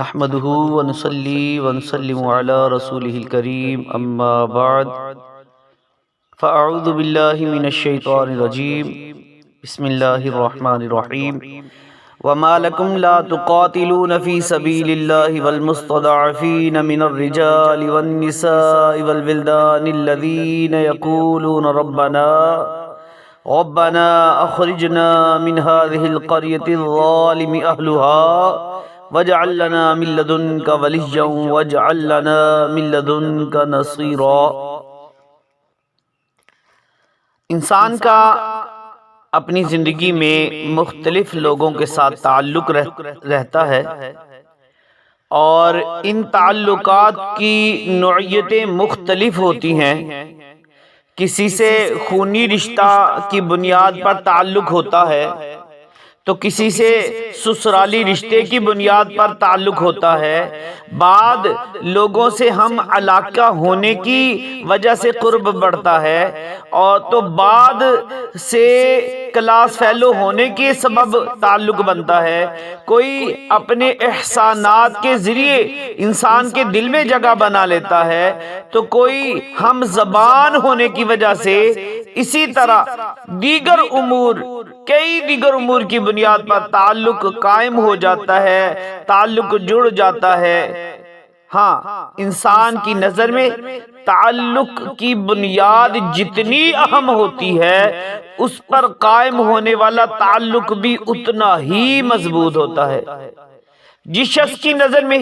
نحمده ونصلي ونسلم على رسوله الكريم، أما بعد، فأعوذ بالله من الشيطان الرجيم. بسم الله الرحمن الرحيم. وما لكم لا تقاتلون في سبيل الله والمستضعفين من الرجال والنساء والبلدان الذين يقولون ربنا ربنا أخرجنا من هذه القرية الظالم أهلها واجعل لنا من لدنك وليا واجعل لنا من لدنك نصيرا. انسان کا اپنی زندگی میں مختلف لوگوں کے ساتھ تعلق رہتا ہے اور ان تعلقات کی نوعیتیں مختلف ہوتی ہیں۔ کسی سے خونی رشتہ کی بنیاد پر تعلق ہوتا ہے۔ تو کسی سے سسرالی رشتے کی بنیاد پر تعلق ہوتا ہے۔ بعد لوگوں سے ہم علاقہ ہونے کی وجہ سے قرب بڑھتا ہے۔ اور تو بعد سے کلاس فیلو ہونے کے سبب تعلق بنتا ہے۔ کوئی اپنے احسانات کے ذریعے انسان کے دل میں جگہ بنا لیتا ہے۔ تو کوئی ہم زبان ہونے کی وجہ سے اسی طرح دیگر امور کئی دیگر امور کی بنیاد پر تعلق قائم ہو جاتا ہے، تعلق جڑ جاتا ہے۔ ہاں انسان کی نظر میں تعلق کی بنیاد جتنی اہم ہوتی ہے، اس پر قائم ہونے والا تعلق بھی اتنا ہی مضبوط ہوتا ہے۔ جس شخص کی نظر میں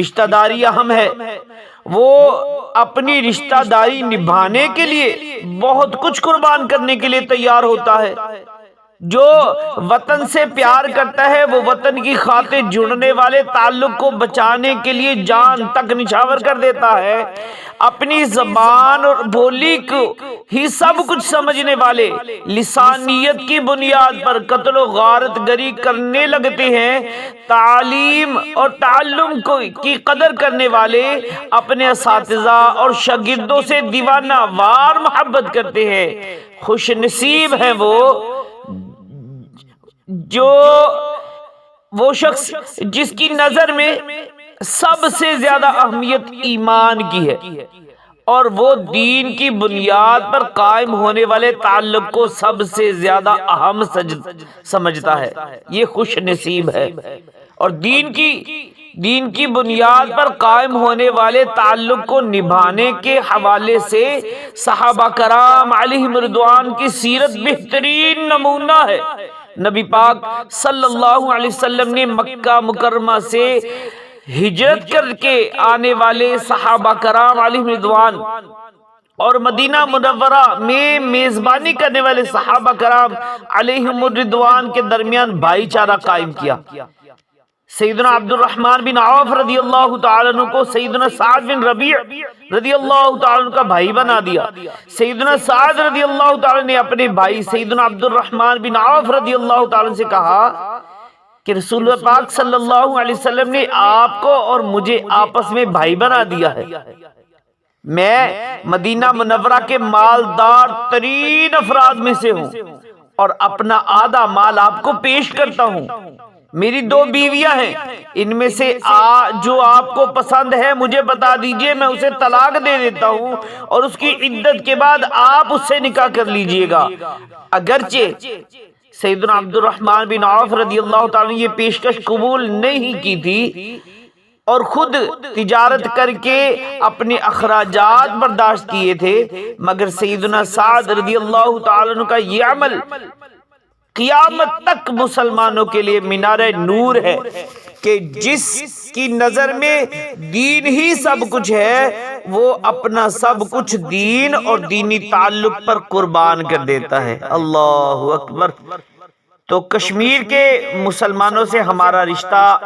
رشتہ داری اہم ہے، وہ اپنی رشتہ داری نبھانے کے لیے بہت کچھ قربان کرنے کے لیے تیار ہوتا ہے۔ جو وطن سے پیار کرتا ہے وہ وطن کی خاطر جڑنے والے تعلق کو بچانے کے لیے جان تک نچھاور کر دیتا ہے۔ اپنی زبان اور بولی کو ہی سب کچھ سمجھنے والے۔ لسانیت کی بنیاد پر قتل و غارت گری کرنے لگتے ہیں۔ تعلیم اور تعلم کو کی قدر کرنے والے اپنے اساتذہ اور شاگردوں سے دیوانہ وار محبت کرتے ہیں۔ خوش نصیب ہیں وہ۔ جو وہ شخص جس کی نظر میں سب سے زیادہ اہمیت ایمان کی ہے اور وہ دین کی بنیاد پر قائم ہونے والے تعلق کو سب سے زیادہ اہم سمجھتا ہے۔ یہ خوش نصیب ہے۔ اور دین کی دین کی بنیاد پر قائم ہونے والے تعلق کو نبھانے کے حوالے سے صحابہ کرام علیہ مردوان کی سیرت بہترین نمونہ ہے۔ نبی پاک صلی اللہ علیہ وسلم نے مکہ مکرمہ سے ہجرت کر کے آنے والے صحابہ کرام علیہ مدوان اور مدینہ منورہ میں میزبانی کرنے والے صحابہ کرام علیہ مردوان کے درمیان بھائی چارہ قائم کیا۔ سیدنا عبد الرحمن بن عوف رضی اللہ تعالیٰ عنہ کو سیدنا سعد بن ربیع رضی اللہ تعالیٰ عنہ کا بھائی بنا دیا۔ سیدنا سعد رضی اللہ تعالیٰ نے اپنے بھائی سیدنا عبد الرحمن بن عوف رضی اللہ تعالیٰ سے کہا کہ رسول پاک صلی اللہ علیہ وسلم نے آپ کو اور مجھے آپس میں بھائی بنا دیا ہے۔ میں مدینہ منورہ کے مالدار ترین افراد میں سے ہوں۔ اور اپنا آدھا مال آپ کو پیش کرتا ہوں۔ میری دو بیویاں ہیں۔ ان میں سے آ جو آپ کو پسند ہے مجھے بتا دیجیے، میں اسے طلاق دے دیتا ہوں اور اس کی عدت کے بعد آپ اس سے نکاح کر لیجیے گا۔ اگرچہ سیدنا عبد الرحمن بن عوف رضی اللہ تعالی نے یہ پیشکش قبول نہیں کی تھی اور خود تجارت کر کے اپنے اخراجات برداشت کیے تھے۔ مگر سیدنا سعد رضی اللہ تعالیٰ کا یہ عمل قیامت تک مسلمانوں کے لیے مینار نور ہے کہ جس کی نظر میں دین ہی سب کچھ ہے، وہ اپنا سب کچھ دین اور دینی تعلق پر قربان کر دیتا ہے۔ اللہ اکبر۔ تو کشمیر کے مسلمانوں سے ہمارا رشتہ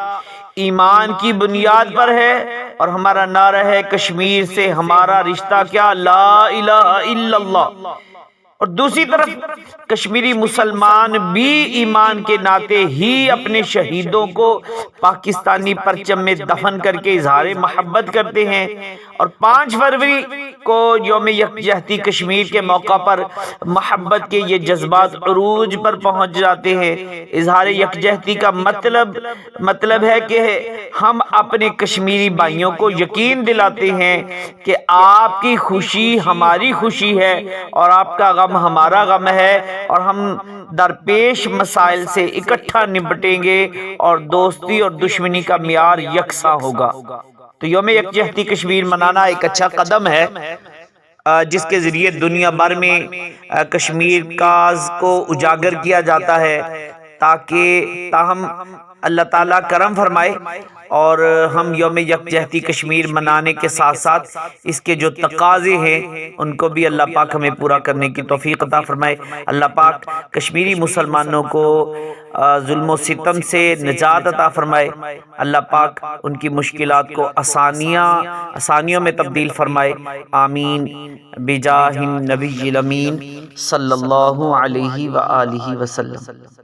ایمان کی بنیاد پر ہے اور ہمارا نعرہ ہے کشمیر سے، ہمارا رشتہ کیا؟ لا الہ الا اللہ۔ اور دوسری طرف کشمیری مسلمان بھی ایمان کے ناطے ہی اپنے شہیدوں کو پاکستانی پرچم میں دفن کر کے اظہار محبت کرتے ہیں۔ اور پانچ فروری کو یوم یکجہتی کشمیر کے موقع پر محبت کے یہ جذبات عروج پر پہنچ جاتے ہیں۔ اظہار یکجہتی کا مطلب مطلب ہے کہ ہم اپنے کشمیری بھائیوں کو یقین دلاتے ہیں کہ آپ کی خوشی ہماری خوشی ہے اور آپ کا غم ہمارا غم ہے اور ہم درپیش مسائل سے اکٹھا نپٹیں گے اور دوستی اور دشمنی کا معیار یکساں ہوگا۔ تو یوم یکجہتی کشمیر منانا ایک اچھا قدم ہے جس کے ذریعے دنیا بھر میں کشمیر کاز کو اجاگر کیا جاتا ہے تاکہ تاہم اللہ تعالیٰ کرم فرمائے اور ہم یوم یکجہتی کشمیر منانے کے ساتھ ساتھ اس کے جو تقاضے ہیں، ان کو بھی اللہ پاک ہمیں پورا کرنے کی توفیق عطا فرمائے۔ اللہ پاک کشمیری مسلمانوں کو ظلم و ستم سے نجات عطا فرمائے۔ اللہ پاک ان کی مشکلات کو آسانیاں، آسانیوں میں تبدیل فرمائے۔ آمین۔ بجاہ النبی الامین صلی اللہ علیہ وآلہ وسلم۔